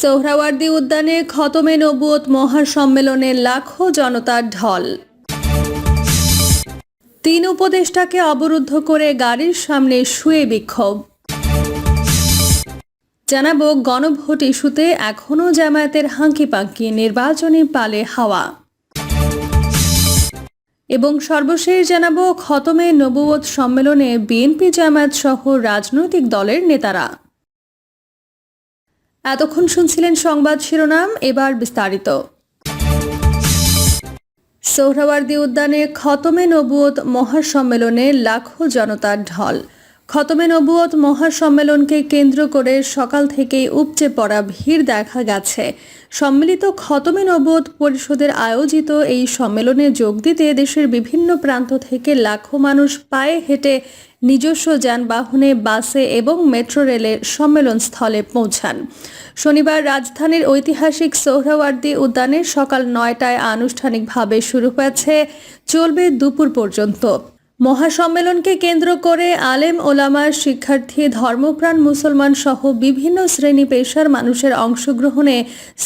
সোহরাওয়ার্দী উদ্যানে খতমে নবুয়ত মহাসম্মেলনে লাখো জনতার ঢল। তিন উপদেষ্টাকে অবরুদ্ধ করে গাড়ির সামনে শুয়ে বিক্ষোভ। জানাব গণভোট ইস্যুতে এখনও জামায়াতের হাঙ্কি পাঙ্কি নির্বাচনী পালে হাওয়া। এবং সর্বশেষ জানাব খতমে নবুয়ত সম্মেলনে বিএনপি জামায়াত সহ রাজনৈতিক দলের নেতারা। এতক্ষণ শুনছিলেন সংবাদ শিরোনাম, এবার বিস্তারিত। সোহরাওয়ার্দী উদ্যানে খতমে নবুয়ত মহাসম্মেলনে লাখো জনতার ঢল। খতমে নবুয়ত মহাসম্মেলনকে কেন্দ্র করে সকাল থেকেই উপচে পড়া ভিড় দেখা গেছে। সম্মিলিত খতমে নবুয়ত পরিষদের আয়োজিত এই সম্মেলনে যোগ দিতে দেশের বিভিন্ন প্রান্ত থেকে লাখো মানুষ পায়ে হেঁটে নিজস্ব যানবাহনে, বাসে এবং মেট্রো রেলে সম্মেলন স্থলে পৌঁছান। শনিবার রাজধানীর ঐতিহাসিক সোহরাওয়ার্দী উদ্যানে সকাল নয়টায় আনুষ্ঠানিকভাবে শুরু হয়েছে, চলবে দুপুর পর্যন্ত। মহাসম্মেলনকে কেন্দ্র করে আলেম ওলামার শিক্ষার্থী, ধর্মপ্রাণ মুসলমান সহ বিভিন্ন শ্রেণি পেশার মানুষের অংশগ্রহণে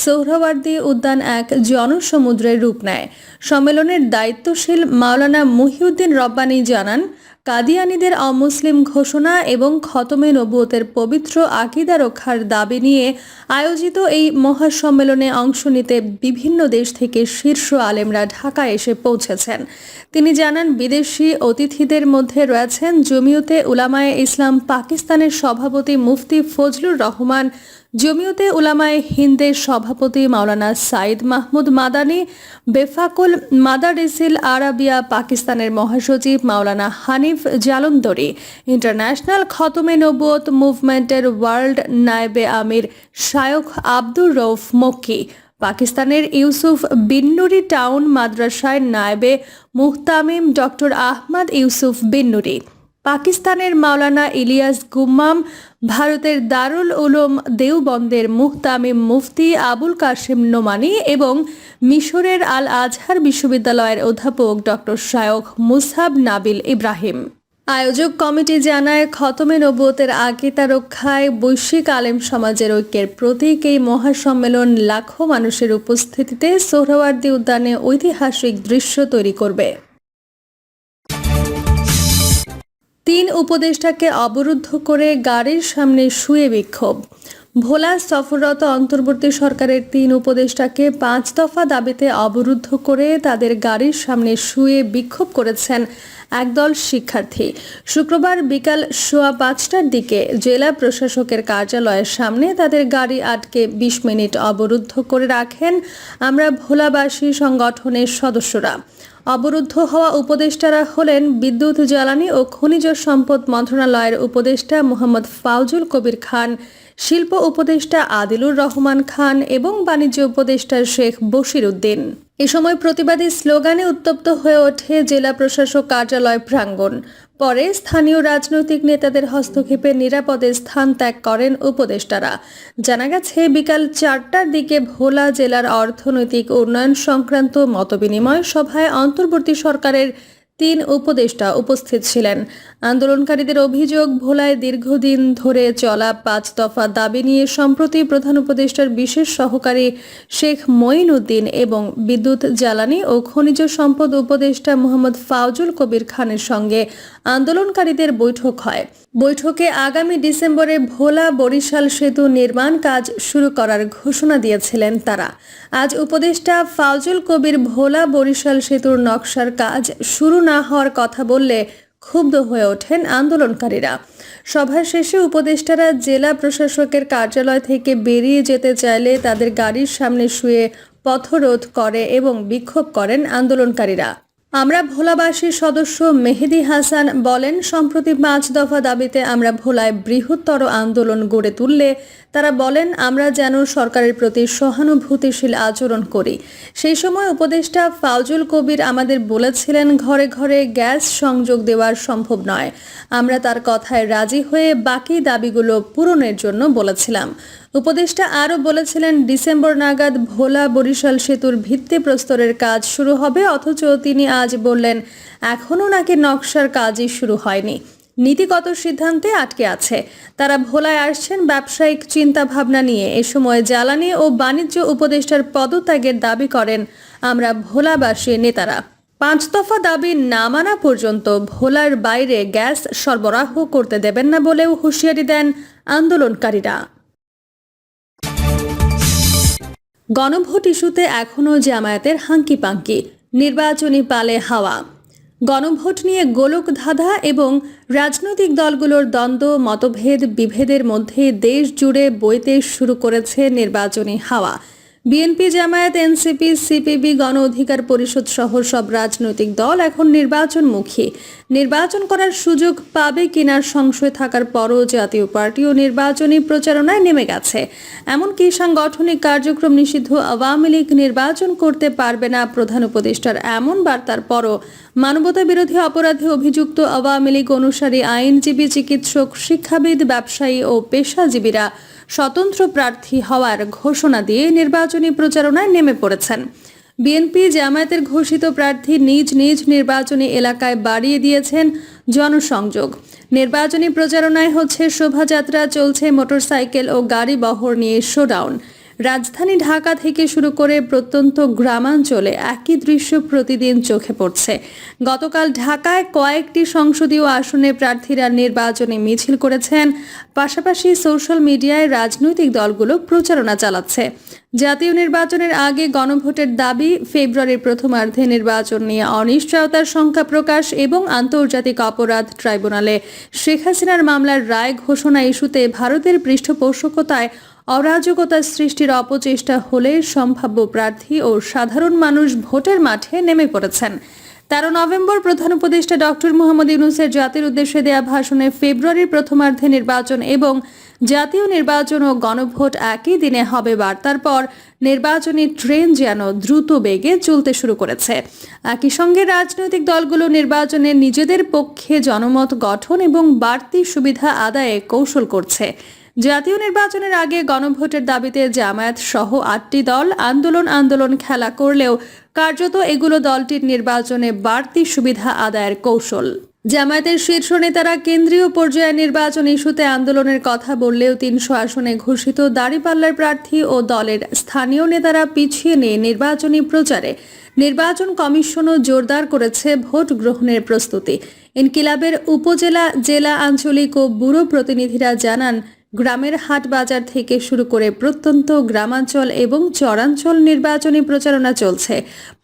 সোহরাওয়ার্দী উদ্যান এক জনসমুদ্রের রূপ নেয়। সম্মেলনের দায়িত্বশীল মাওলানা মহিউদ্দিন রব্বানী জানান কাদিয়ানীদের অমুসলিম ঘোষণা এবং খতমে নবুয়তের পবিত্র আকিদা রক্ষার দাবি নিয়ে আয়োজিত এই মহাসম্মেলনে অংশ নিতে বিভিন্ন দেশ থেকে শীর্ষ আলেমরা ঢাকায় এসে পৌঁছেছেন। তিনি জানান, বিদেশি অতিথিদের মধ্যে রয়েছেন জমিয়তে উলামায়ে ইসলাম পাকিস্তানের সভাপতি মুফতি ফজলুর রহমান জমিয়তে উলামায়ে হিন্দের সভাপতি মাওলানা সাইদ মাহমুদ মাদানি, বেফাকুল মাদারিসিল আরাবিয়া পাকিস্তানের মহাসচিব মাওলানা হানিফ জালন্দরি ইন্টারন্যাশনাল খতমে নবুয়ত মুভমেন্টের ওয়ার্ল্ড নায়েবে আমির শায়খ আব্দুর রৌফ মক্কি, পাকিস্তানের ইউসুফ বিন্নুরি টাউন মাদ্রাসায় নায়েবে মুহতামিম ডক্টর আহমদ ইউসুফ বিন্নুরি। পাকিস্তানের মাওলানা ইলিয়াস গুম্মাম, ভারতের দারুল উলুম দেওবন্দের মুহতামিম মুফতি আবুল কাশিম নোমানি এবং মিশরের আল আজহার বিশ্ববিদ্যালয়ের অধ্যাপক doctor Shaikh Musab Nabil Ibrahim. আয়োজক কমিটি জানায়, খতমে নবুয়তের আগিতা রক্ষায় বৈশ্বিক আলেম সমাজের ঐক্যের প্রতীক এই মহাসম্মেলন লাখো মানুষের উপস্থিতিতে সোহরাওয়ার্দী উদ্যানে ঐতিহাসিক দৃশ্য তৈরি করবে। তিন উপদেষ্টাকে অবরুদ্ধ করে গাড়ির সামনে শুয়ে বিক্ষোভ। ভোলা সফররত অন্তর্বর্তী সরকারের তিন উপদেষ্টাকে পাঁচ দফা দাবিতে অবরুদ্ধ করে তাদের গাড়ির সামনে শুয়ে বিক্ষোভ করেছেন একদল শিক্ষার্থী। শুক্রবার বিকাল সোয়া পাঁচটার দিকে জেলা প্রশাসকের কার্যালয়ের সামনে তাদের গাড়ি আটকে বিশ মিনিট অবরুদ্ধ করে রাখেন আমরা ভোলাবাসী সংগঠনের সদস্যরা। অবরুদ্ধ হওয়া উপদেষ্টারা হলেন বিদ্যুৎ জ্বালানি ও খনিজ সম্পদ মন্ত্রণালয়ের উপদেষ্টা মোহাম্মদ ফাউজুল কবির খান, শিল্প উপদেষ্টা আদিলুর রহমান খান এবং বাণিজ্য উপদেষ্টা শেখ বশির উদ্দিন। এ সময় প্রতিবাদী স্লোগানে উত্তপ্ত হয়ে ওঠে জেলা প্রশাসক কার্যালয় প্রাঙ্গণ। পরে স্থানীয় রাজনৈতিক নেতাদের হস্তক্ষেপে নিরাপদে স্থান ত্যাগ করেন উপদেষ্টারা। জানা গেছে, বিকাল চারটার দিকে ভোলা জেলার অর্থনৈতিক উন্নয়ন সংক্রান্ত মতবিনিময় সভায় অন্তর্বর্তী সরকারের তিন উপদেষ্টা উপস্থিত ছিলেন। আন্দোলনকারীদের অভিযোগ, ভোলায় দীর্ঘদিন ধরে চলা পাঁচ দফা দাবি নিয়ে সম্প্রতি প্রধান উপদেষ্টার বিশেষ সহকারী শেখ মঈন উদ্দিন এবং বিদ্যুৎ জ্বালানি ও খনিজ সম্পদ উপদেষ্টা মোহাম্মদ ফাউজুল কবির খানের সঙ্গে আন্দোলনকারীদের বৈঠক হয়। বৈঠকে আগামী ডিসেম্বরে ভোলা বরিশাল সেতু নির্মাণ কাজ শুরু করার ঘোষণা দিয়েছিলেন তারা। আজ উপদেষ্টা ফাউজুল কবির ভোলা বরিশাল সেতুর নকশার কাজ শুরু না হওয়ার কথা বললে ক্ষুব্ধ হয়ে ওঠেন আন্দোলনকারীরা। সভা শেষে উপদেষ্টারা জেলা প্রশাসকের কার্যালয় থেকে বেরিয়ে যেতে চাইলে তাদের গাড়ির সামনে শুয়ে পথরোধ করে এবং বিক্ষোভ করেন আন্দোলনকারীরা। আমরা ভোলাবাসীর সদস্য মেহেদি হাসান বলেন, সম্প্রতি পাঁচ দফা দাবিতে আমরা ভোলায় বৃহত্তর আন্দোলন গড়ে তুললে তারা বলেন, আমরা যেন সরকারের প্রতি সহানুভূতিশীল আচরণ করি। সেই সময় উপদেষ্টা ফাউজুল কবির আমাদের বলেছিলেন, ঘরে ঘরে গ্যাস সংযোগ দেওয়ার সম্ভব নয়। আমরা তার কথায় রাজি হয়ে বাকি দাবিগুলো পূরণের জন্য বলেছিলাম। উপদেষ্টা আরও বলেছিলেন, ডিসেম্বর নাগাদ ভোলা বরিশাল সেতুর ভিত্তিপ্রস্তরের কাজ শুরু হবে, অথচ তিনি আজ বললেন, এখনও নাকি নকশার কাজই শুরু হয়নি। নীতিগত সিদ্ধান্তে আটকে আছে। তারা ভোলায় আসছেন ব্যবসায়িক চিন্তা ভাবনা নিয়ে। এ সময় জ্বালানি ও বাণিজ্য উপদেষ্টার পদত্যাগের দাবি করেন আমরা ভোলাবাসী নেতারা। পাঁচ দফা দাবি না মানা পর্যন্ত ভোলার বাইরে গ্যাস সরবরাহ করতে দেবেন না বলেও হুঁশিয়ারি দেন আন্দোলনকারীরা। গণভোট ইস্যুতে এখনও জামায়াতের হাঙ্কি পাঙ্কি নির্বাচনী পালে হাওয়া। গণভোট নিয়ে গোলক ধাঁধা এবং রাজনৈতিক দলগুলোর দ্বন্দ্ব, মতভেদ, বিভেদের মধ্যে দেশ জুড়ে বইতে শুরু করেছে নির্বাচনী হাওয়া। বিএনপি জামায়াত, এনসিপি, সিপিবি, গণ অধিকার পরিষদ সহ সব রাজনৈতিক দল এখন নির্বাচনমুখী। নির্বাচন করার সুযোগ পাবে কিনার সংশয় থাকার পরও জাতীয় পার্টিও নির্বাচনী প্রচারণায় নেমে গেছে। এমনকি সাংগঠনিক কার্যক্রম নিষিদ্ধ আওয়ামী লীগ নির্বাচন করতে পারবে না প্রধান উপদেষ্টার এমন বার্তার পরও মানবতা বিরোধী অপরাধে অভিযুক্ত আওয়ামী লীগ অনুসারী, আইনজীবী, চিকিৎসক, শিক্ষাবিদ, ব্যবসায়ী ও পেশাজীবীরা স্বতন্ত্র প্রার্থী হওয়ার ঘোষণা দিয়ে নির্বাচনী প্রচারণায় নেমে পড়েছেন। বিএনপি জামায়াতের ঘোষিত প্রার্থী নিজ নিজ নির্বাচনী এলাকায় বাড়িয়ে দিয়েছেন জনসংযোগ। নির্বাচনী প্রচারণায় হচ্ছে শোভাযাত্রা, চলছে মোটরসাইকেল ও গাড়ি বহর নিয়ে শোডাউন। রাজধানী ঢাকা থেকে শুরু করে প্রত্যন্ত গ্রামাঞ্চলে একই দৃশ্য প্রতিদিন চোখে পড়ছে। গতকাল ঢাকায় কয়েকটি সংসদীয় আসনে প্রার্থীরা নির্বাচনে মিছিল করেছেন। পাশাপাশি সোশ্যাল মিডিয়ায় রাজনৈতিক দলগুলো প্রচারণা চালাচ্ছে। জাতীয় নির্বাচনের আগে গণভোটের দাবি, ফেব্রুয়ারির প্রথমার্ধে নির্বাচন নিয়ে অনিশ্চয়তার সংখ্যা প্রকাশ এবং আন্তর্জাতিক অপরাধ ট্রাইব্যুনালে শেখ হাসিনার মামলার রায় ঘোষণা ইস্যুতে ভারতের পৃষ্ঠপোষকতায় অরাজকতা সৃষ্টির অপচেষ্টা হলে সম্ভাব্য প্রার্থী ও সাধারণ মানুষ ভোটের মাঠে নেমে পড়েছেন। তেরো নভেম্বর প্রধান উপদেষ্টা ডক্টর মোহাম্মদ ইউনুসের জাতির উদ্দেশ্যে দেয়া ভাষণে ফেব্রুয়ারির প্রথমার্ধে নির্বাচন এবং জাতীয় নির্বাচন ও গণভোট একই দিনে হবে বার্তার পর নির্বাচনী ট্রেন যেন দ্রুত বেগে চলতে শুরু করেছে। একই সঙ্গে রাজনৈতিক দলগুলো নির্বাচনে নিজেদের পক্ষে জনমত গঠন এবং বাড়তি সুবিধা আদায়ে কৌশল করছে। জাতীয় নির্বাচনের আগে গণভোটের দাবিতে জামায়াত সহ আটটি দল আন্দোলন আন্দোলন খেলা করলেও কার্যত এগুলো দলটির নির্বাচনে বাড়তি সুবিধা আদায়ের কৌশল। জামায়াতের শীর্ষ নেতারা কেন্দ্রীয় পর্যায়ে নির্বাচন ইস্যুতে আন্দোলনের কথা বললেও তিনশো আসনে ঘোষিত দাঁড়িপাল্লার প্রার্থী ও দলের স্থানীয় নেতারা পিছিয়ে নিয়ে নির্বাচনী প্রচারে। নির্বাচন কমিশনও জোরদার করেছে ভোট গ্রহণের প্রস্তুতি। ইনকিলাবের উপজেলা, জেলা আঞ্চলিক ও ব্যুরো প্রতিনিধিরা জানান গ্রামের হাট বাজার থেকে শুরু করে প্রত্যন্ত গ্রামাঞ্চল এবং চরাঞ্চল নির্বাচনী প্রচারণা চলছে।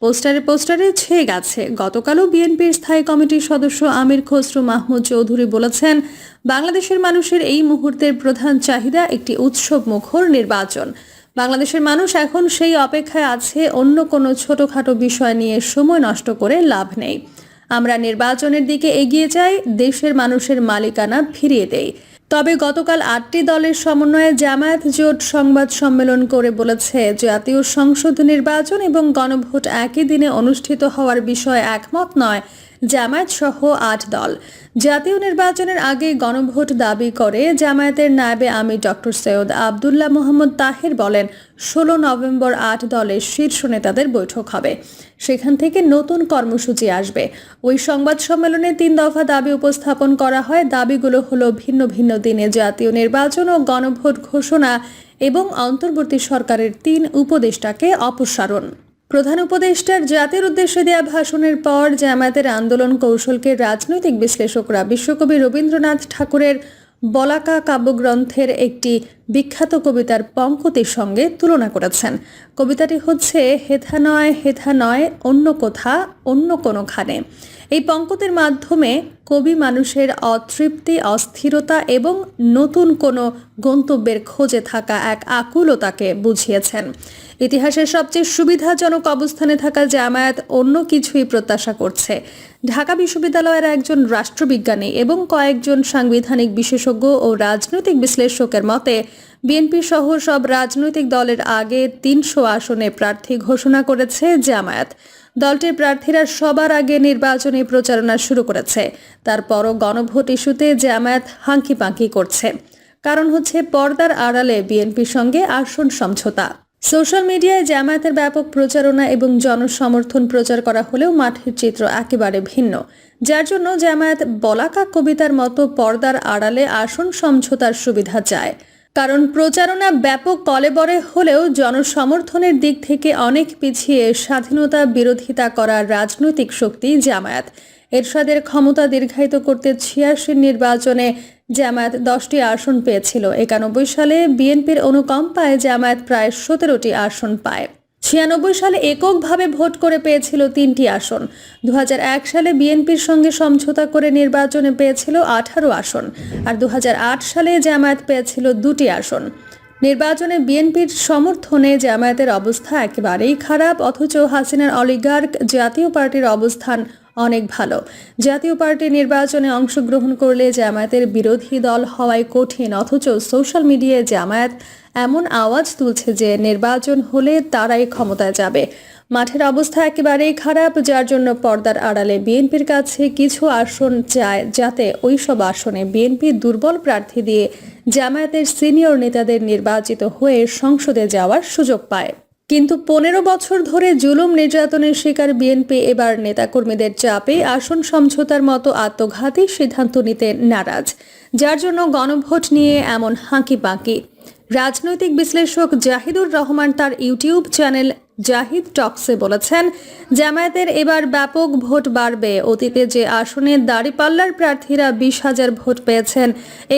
পোস্টারে পোস্টারে ছেয়ে গেছে। গতকালও বিএনপির স্থায়ী কমিটির সদস্য আমির খসরু মাহমুদ চৌধুরী বলেছেন, বাংলাদেশের মানুষের এই মুহূর্তের প্রধান চাহিদা একটি উৎসব মুখর নির্বাচন। বাংলাদেশের মানুষ এখন সেই অপেক্ষায় আছে, অন্য কোনো ছোটখাটো বিষয় নিয়ে সময় নষ্ট করে লাভ নেই। আমরা নির্বাচনের দিকে এগিয়ে যাই, দেশের মানুষের মালিকানা ফিরিয়ে দেই। তবে গতকাল আটটি দলের সমন্বয়ে জামায়াত জোট সংবাদ সম্মেলন করে বলেছে, জাতীয় সংসদ নির্বাচন এবং গণভোট একই দিনে অনুষ্ঠিত হওয়ার বিষয়ে একমত নয়। জামায়াত সহ আট দল। জাতীয় নির্বাচনের আগে গণভোট দাবি করে জামায়াতের নায়েবে আমি ডক্টর সৈয়দ আবদুল্লাহ মোহাম্মদ তাহের বলেন, ষোলো নভেম্বর আট দলের শীর্ষ নেতাদের বৈঠক হবে। সেখান থেকে নতুন কর্মসূচি আসবে। ওই সংবাদ সম্মেলনে তিন দফা দাবি উপস্থাপন করা হয়। দাবিগুলো হলো ভিন্ন ভিন্ন দিনে জাতীয় নির্বাচন ও গণভোট ঘোষণা এবং অন্তর্বর্তী সরকারের তিন উপদেষ্টাকে অপসারণ। প্রধান উপদেষ্টার জাতির উদ্দেশ্যে দেয়া ভাষণের পর জামায়াতের আন্দোলন কৌশলকে রাজনৈতিক বিশ্লেষকরা বিশ্বকবি রবীন্দ্রনাথ ঠাকুরের বলাকা কাব্যগ্রন্থের একটি বিখ্যাত কবিতার পঙ্কতির সঙ্গে তুলনা করেছেন। কবিতাটি হচ্ছে হেথা নয় হেথা নয়, অন্য কোথা, অন্য কোনোখানে এই পঙ্কতের মাধ্যমে কবি মানুষের অতৃপ্তি, অস্থিরতা এবং নতুন কোনো গন্তব্যের খোঁজে থাকা এক আকুলতাকে বুঝিয়েছেন। ইতিহাসের সবচেয়ে সুবিধাজনক অবস্থানে থাকা জামায়াত অন্য কিছুই প্রত্যাশা করছে। ঢাকা বিশ্ববিদ্যালয়ের একজন রাষ্ট্রবিজ্ঞানী এবং কয়েকজন সাংবিধানিক বিশেষজ্ঞ ও রাজনৈতিক বিশ্লেষকের মতে বিএনপি সহ সব রাজনৈতিক দলের আগে তিনশো আসনে প্রার্থী ঘোষণা করেছে জামায়াত। দলটির প্রার্থীরা সবার আগে নির্বাচনী প্রচারণা শুরু করেছে। তারপরও গণভোট ইস্যুতে জামায়াত হাঙ্কি পাঙ্কি করছে। কারণ হচ্ছে পর্দার আড়ালে বিএনপির সঙ্গে আসন সমঝোতা। সোশ্যাল মিডিয়ায় জামায়াতের ব্যাপক প্রচারণা এবং জনসমর্থন প্রচার করা হলেও মাঠের চিত্র একেবারে ভিন্ন। যার জন্য জামায়াত বলাকা কবিতার মতো পর্দার আড়ালে আসন সমঝোতার সুবিধা চায়। কারণ প্রচারণা ব্যাপক কলেবরে হলেও জনসমর্থনের দিক থেকে অনেক পিছিয়ে স্বাধীনতা বিরোধিতা করার রাজনৈতিক শক্তি জামায়াত। এরশাদের ক্ষমতা দীর্ঘায়িত করতে ছিয়াশির নির্বাচনে জামায়াত দশটি আসন পেয়েছিল। একানব্বই সালে বিএনপির অনুকম্পায় জামায়াত প্রায় সতেরোটি আসন পায়। ছিয়ানব্বই সালে এককভাবে ভোট করে পেয়েছিল তিনটি আসন। দু হাজার এক সালে বিএনপির সঙ্গে সমঝোতা করে নির্বাচনে পেয়েছিল আঠারো আসন আর দু হাজার আট সালে জামায়াত পেয়েছিল দুটি আসন। নির্বাচনে বিএনপির সমর্থনে জামায়াতের অবস্থা একেবারেই খারাপ, অথচ হাসিনার অলিগার্ক জাতীয় পার্টির অবস্থান অনেক ভালো। জাতীয় পার্টি নির্বাচনে অংশগ্রহণ করলে জামায়াতের বিরোধী দল হওয়ায় কঠিন, অথচ সোশ্যাল মিডিয়ায় জামায়াত এমন আওয়াজ তুলছে যে নির্বাচন হলে তারাই ক্ষমতায় যাবে। মাঠের অবস্থা একেবারেই খারাপ, যার জন্য পর্দার আড়ালে বিএনপির কাছে কিছু আসন চায়, যাতে ওইসব আসনে বিএনপি দুর্বল প্রার্থী দিয়ে জামায়াতের সিনিয়র নেতাদের নির্বাচিত হয়ে সংসদে যাওয়ার সুযোগ পায়। কিন্তু পনেরো বছর ধরে জুলুম নির্যাতনের শিকার বিএনপি এবার নেতাকর্মীদের চাপে আসন সমঝোতার মতো আত্মঘাতী সিদ্ধান্ত নিতে নারাজ। যার জন্য গণভোট নিয়ে এমন হাঁকি বাঁকি রাজনৈতিক বিশ্লেষক জাহিদুর রহমান তার ইউটিউব চ্যানেল জাহিদ টক্সে বলেছেন, জামায়াতের এবার ব্যাপক ভোট বাড়বে। অতীতে যে আসনে দাঁড়িপাল্লার প্রার্থীরা বিশ হাজার ভোট পেয়েছেন,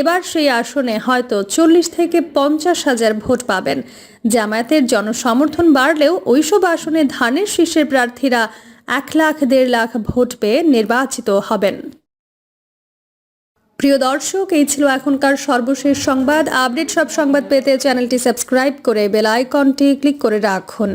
এবার সেই আসনে হয়তো চল্লিশ থেকে পঞ্চাশ হাজার ভোট পাবেন। জামায়াতের জনসমর্থন বাড়লেও ওইসব আসনে ধানের শীর্ষের প্রার্থীরা এক লাখ, দেড় লাখ ভোট পেয়ে নির্বাচিত হবেন। প্রিয় দর্শক, এই ছিল এখনকার সর্বশেষ সংবাদ। আপডেট সব সংবাদ পেতে চ্যানেলটি সাবস্ক্রাইব করে বেল আইকনটি ক্লিক করে রাখুন।